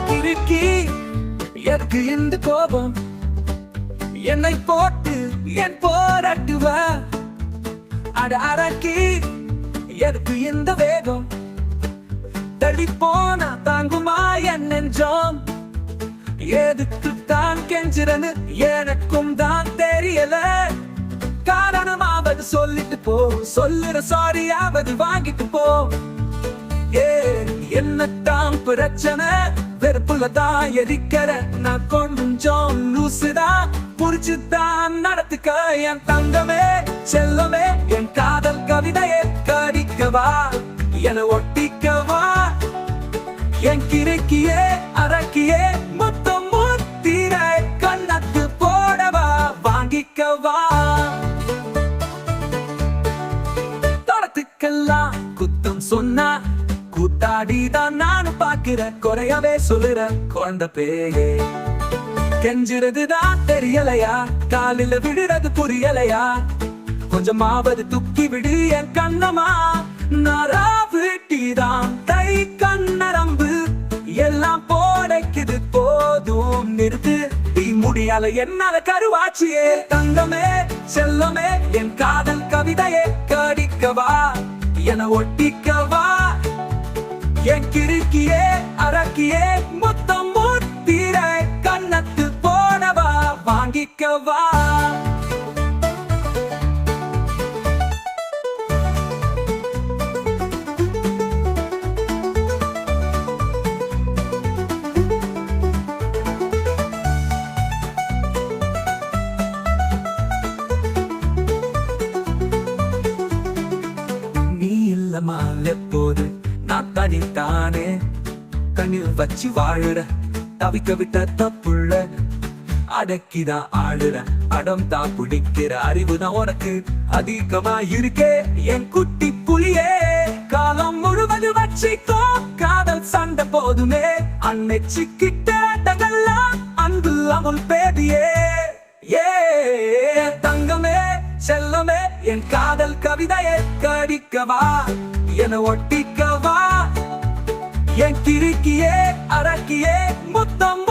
கிறுக்கி எனக்கு இந்த கோபம்? என்னை போட்டு என் போராட்டுவ? அட அரக்கி எனக்கு இந்த வேகம்? தள்ளி போனா தாங்குமா என் நெஞ்சம்? எதுக்கு தான் கெஞ்சிறன்னு எனக்கும் தான் தெரியல. காரணமாவது சொல்லிட்டு போ. சொல்லுற சாரியாவது வாங்கிட்டு போ. ஏ என்னத்தான் பிரச்சனை? வெறுப்புல எரிக்கிற நான் கொஞ்சம் லூசுதான் புரிச்சுதான் நடத்துக்க என் தங்கமே செல்லமே என் காதல் கவிதையை கடிக்கவா? என ஒட்டிக்கவா? என் கிரைக்கியே அரக்கியே மொத்தம் மூத்திர கண்ணத்து போடவா? வாங்கிக்கவா? தடத்துக்கெல்லாம் குத்தம் சொன்னா கூத்தாடிதான் நானும் பாக்குற குறையவே சொல்லுற குழந்த பேயே. கெஞ்சுறதுதான் தெரியலையா? காலில விடுறது புரியலையா? கொஞ்சமாவது துக்கி விடு என் கண்ணமா நாரா விட்டிதான் தை கண்ணரம்பு. எல்லாம் போடைக்குது போதும் நிறுத்து. தீ முடியால என்னால கருவாச்சியே. தங்கமே செல்லமே என் காதல் கவிதையை. கடிக்கவா? என ஒட்டிக்கவா? என் கிறுக்கியே அரக்கியே மொத்தம் மூத்திர கண்ணத்து போனவா? வாங்கிக்கவா? நீ இல்லமா எப்போது நான் தனித்தானே. கண்ணில் வச்சு வாழுற தவிக்க விட்ட தப்புள்ள. அடக்கிதான் ஆளுற அடம் தான் பிடிக்கிற அறிவு தான் உனக்கு அதிகமா இருக்கே என் குட்டி புலியே காலம் முழுவது வச்சிக்கோ. காதல் சண்டை போதுமே அன்னை சிக்கிட்டதெல்லாம் அன்பு பேதியே. ஏ தங்கமே செல்லமே என் காதல் கவிதையை கடிக்கவா? என ஒட்டிக்கவா? என் கிறுக்கியே அரக்கியே முத்தம்